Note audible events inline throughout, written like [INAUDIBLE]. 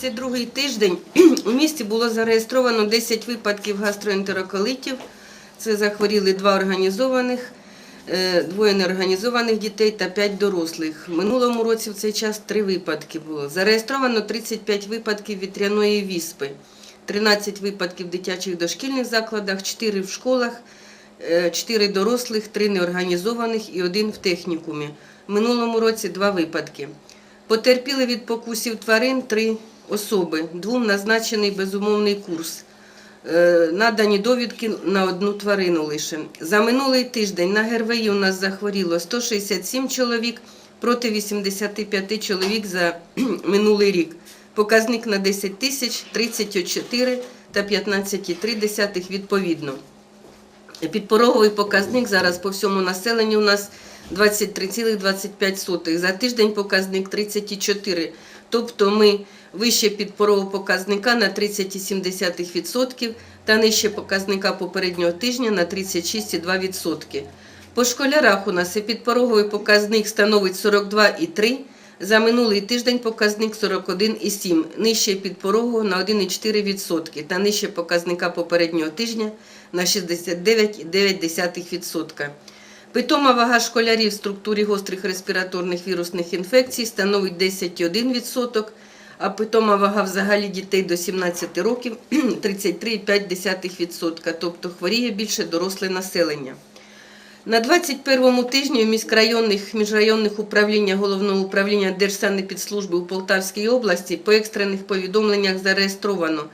22 тиждень [CLEARS THROAT] у місті було зареєстровано 10 випадків гастроентероколитів. Це захворіли два організованих, е, двоє неорганізованих дітей та 5 дорослих. В минулому році в цей час 3 випадки було. Зареєстровано 35 випадків вітряної віспи, 13 випадків в дитячих дошкільних закладах, 4 в школах, 4 дорослих, 3 неорганізованих і 1 в технікумі. В минулому році 2 випадки. Потерпіли від покусів тварин три особи. Двом назначений безумовний курс. Е, Надані довідки на одну тварину лише. За минулий тиждень на ГРВІ у нас захворіло 167 чоловік проти 85 чоловік за [CLEARS THROAT] минулий рік. Показник на 10 тисяч 34 та 15,3 відповідно. Підпороговий показник зараз по всьому населенню у нас 23,25. За тиждень показник 34. Тобто ми вище підпорогового показника на 30,7% та нижче показника попереднього тижня на 36,2%. По школярах у нас і підпороговий показник становить 42,3%, За минулий тиждень показник 41,7, нижче підпорогового на 1,4% та нижче показника попереднього тижня на 69,9%. Питома вага школярів в структурі гострих респіраторних вірусних інфекцій становить 10,1%, а питома вага взагалі дітей до 17 років [CLEARS THROAT] 33,5%, тобто хворіє більше доросле населення. На 21-му тижні в міськрайонних міжрайонних управліннях Головного управління Держсанепідслужби у Полтавській області по екстрених повідомленнях зареєстровано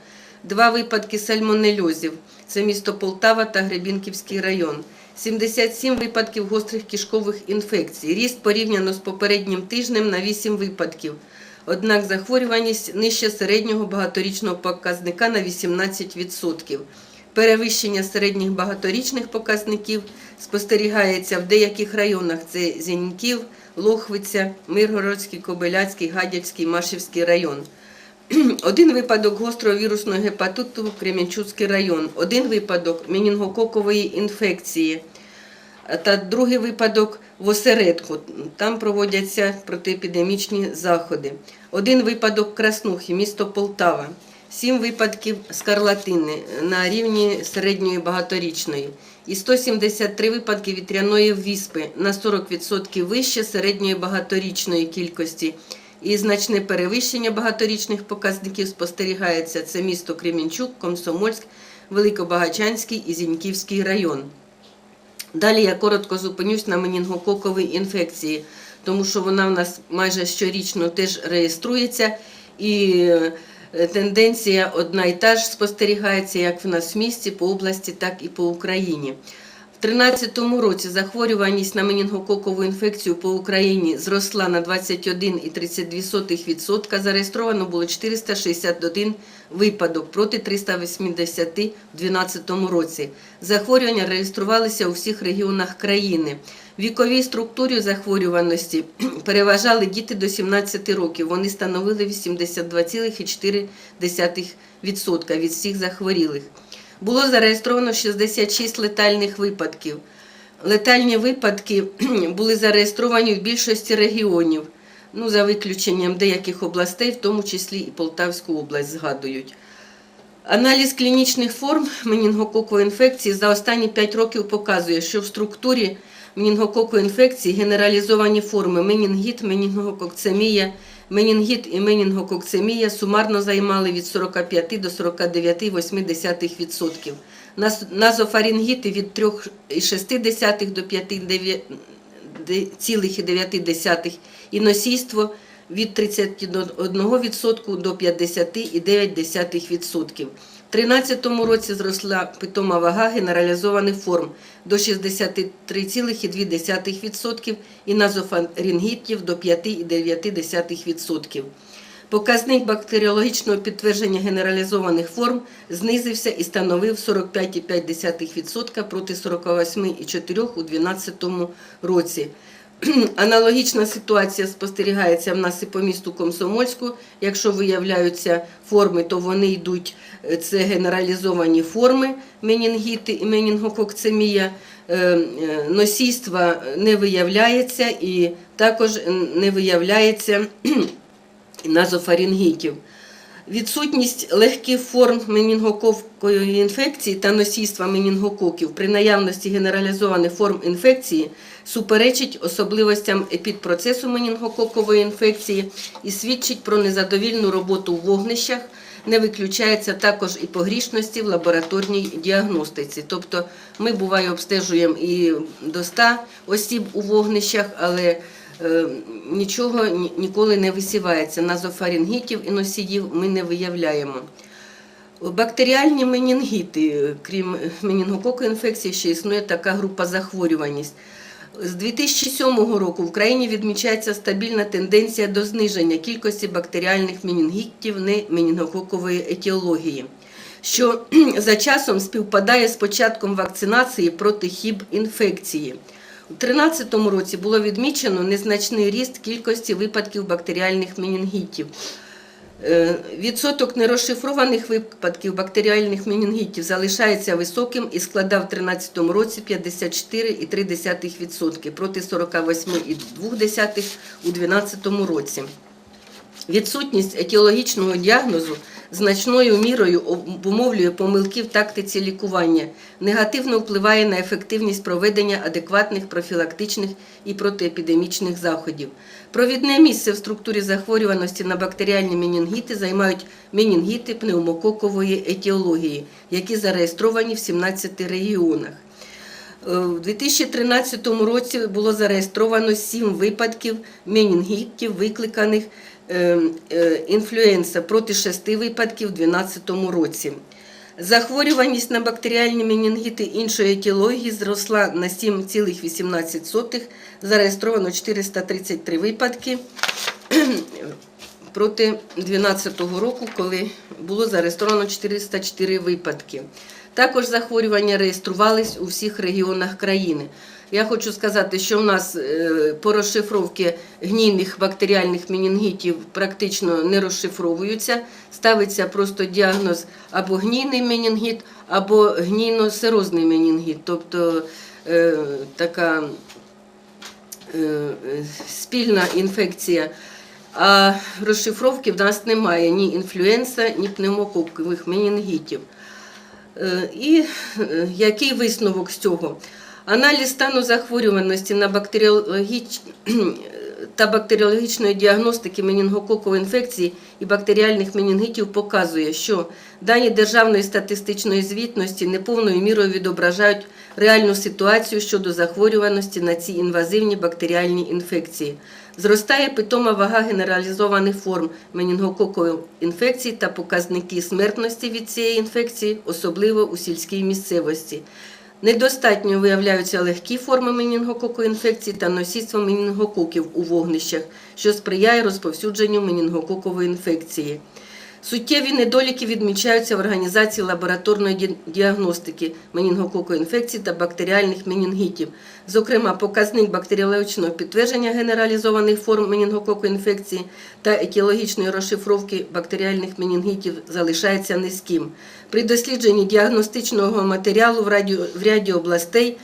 два випадки сальмонельозів. Це місто Полтава та Гребінківський район. 77 випадків гострих кишкових інфекцій. Ріст порівняно з попереднім тижнем на 8 випадків. Однак захворюваність нижче середнього багаторічного показника на 18%. Перевищення середніх багаторічних показників спостерігається в деяких районах: це Зіньків, Лохвиця, Миргородський, Кобиляцький, Гадячський, Машівський район. [CLEARS THROAT] Один випадок гострого вірусного гепатиту Кремінчуцький район, один випадок менінгококової інфекції та другий випадок в осередку. Там проводяться протиепідемічні заходи. Один випадок Краснухи, місто Полтава. Сім випадків скарлатини на рівні середньої багаторічної і 173 випадки вітряної віспи на 40% вище середньої багаторічної кількості. І значне перевищення багаторічних показників спостерігається. Це місто Кремінчук, Комсомольськ, Великобагачанський і Зіньківський район. Далі я коротко зупинюсь на менінгококовій інфекції, тому що вона в нас майже щорічно теж реєструється, і е, тенденція одна і та ж спостерігається як в нас в місті, по області, так і по Україні. В 2013 році захворюваність на менінгококову інфекцію по Україні зросла на 21,32%. Зареєстровано було 461 випадок проти 380 в 2012 році. Захворювання реєструвалися у всіх регіонах країни. Віковій структурі захворюваності [CLEARS THROAT] переважали діти до 17 років. Вони становили 82,4% від всіх захворілих. Було зареєстровано 66 летальних випадків. Летальні випадки були зареєстровані в більшості регіонів, ну, за виключенням деяких областей, в тому числі і Полтавську область згадують. Аналіз клінічних форм менінгококової інфекції за останні 5 років показує, що в структурі менінгококової інфекції генералізовані форми менінгіт, менінгококцемія, менінгіт і менінгококцемія сумарно займали від 45 до 49,8%. Назофарінгіти від 3,6 до 5,9% і носійство від 31% до 50,9%. В 2013 році зросла питома вага генералізованих форм до 63,2% і назофарингітів до 5,9%. Показник бактеріологічного підтвердження генералізованих форм знизився і становив 45,5% проти 48,4% у 2012 році. [CLEARS THROAT] Аналогічна ситуація спостерігається в нас і по місту Комсомольську. Якщо виявляються форми, то вони йдуть, е, це генералізовані форми, менінгіти і менінгококцемія. Е, е, Носійства не виявляється і також не виявляється [CLEARS THROAT] назофарінгітів. Відсутність легких форм менінгококової інфекції та носійства менінгококів при наявності генералізованих форм інфекції суперечить особливостям епідпроцесу менінгококової інфекції і свідчить про незадовільну роботу в вогнищах. Не виключається також і погрішності в лабораторній діагностиці. Тобто ми буває обстежуємо і до 100 осіб у вогнищах, але нічого ніколи не висівається. Назофарингітів і носіїв ми не виявляємо. Бактеріальні менінгіти, крім менінгококової інфекції, ще існує така група захворюваність. З 2007 року в країні відмічається стабільна тенденція до зниження кількості бактеріальних менінгітів не менінгококової етіології, що за часом співпадає з початком вакцинації проти хіб інфекції. У 2013 році було відмічено незначний ріст кількості випадків бактеріальних менінгітів. Е, Відсоток нерозшифрованих випадків бактеріальних менінгітів залишається високим і складав у 2013 році 54,3% проти 48,2% у 2012 році. Відсутність етіологічного діагнозу значною мірою обумовлює помилки в тактиці лікування, негативно впливає на ефективність проведення адекватних профілактичних і протиепідемічних заходів. Провідне місце в структурі захворюваності на бактеріальні менінгіти займають менінгіти пневмококової етіології, які зареєстровані в 17 регіонах. Е, У 2013 році було зареєстровано 7 випадків менінгітів, викликаних інфлюенса проти 6 випадків у 2012 році. Захворюваність на бактеріальні менінгіти іншої етіології зросла на 7,18, зареєстровано 433 випадки проти 2012 року, коли було зареєстровано 404 випадки. Також захворювання реєструвались у всіх регіонах країни. Я хочу сказати, що в нас е, по розшифровці гнійних бактеріальних менінгітів практично не розшифровуються. Ставиться просто діагноз або гнійний менінгіт, або гнійно-серозний менінгіт, тобто е, така е, спільна інфекція. А розшифровки в нас немає ні інфлюенса, ні пневмококових менінгітів. І який висновок з цього? Аналіз стану захворюваності на бактеріологіч... [CLEARS THROAT] та бактеріологічної діагностики менінгококової інфекції і бактеріальних менінгітів показує, що дані державної статистичної звітності неповною мірою відображають реальну ситуацію щодо захворюваності на ці інвазивні бактеріальні інфекції. Зростає питома вага генералізованих форм менінгококової інфекції та показники смертності від цієї інфекції, особливо у сільській місцевості. Недостатньо виявляються легкі форми менінгококової інфекції та носійство менінгококів у вогнищах, що сприяє розповсюдженню менінгококової інфекції. Суттєві недоліки відмічаються в організації лабораторної діагностики менінгококової інфекції та бактеріальних менінгітів. Зокрема, показник бактеріологічного підтвердження генералізованих форм менінгококової інфекції та етіологічної розшифровки бактеріальних менінгітів залишається низьким. При дослідженні діагностичного матеріалу в ряді, областей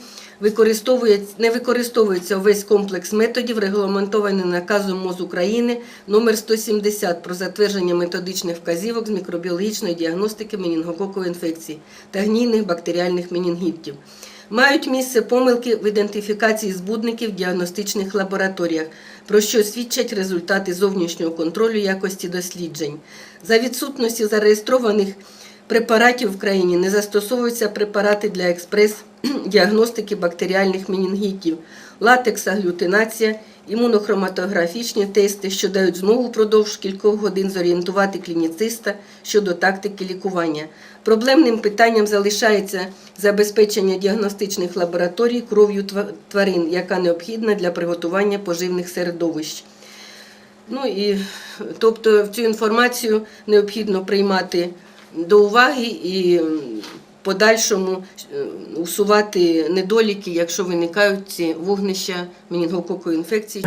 не використовується весь комплекс методів, регламентований наказом МОЗ України номер 170 про затвердження методичних вказівок з мікробіологічної діагностики менінгококової інфекції та гнійних бактеріальних менінгітів. Мають місце помилки в ідентифікації збудників в діагностичних лабораторіях, про що свідчать результати зовнішнього контролю якості досліджень. За відсутності зареєстрованих препаратів в країні не застосовуються препарати для [CLEARS THROAT] експрес-діагностики бактеріальних менінгітів, латекс-аглютинація, імунохроматографічні тести, що дають змогу впродовж кількох годин зорієнтувати клініциста щодо тактики лікування. Проблемним питанням залишається забезпечення діагностичних лабораторій кров'ю тварин, яка необхідна для приготування поживних середовищ. Ну і тобто цю інформацію необхідно приймати до уваги і подальшому е, усувати недоліки, якщо виникають ці вогнища менінгококової інфекції.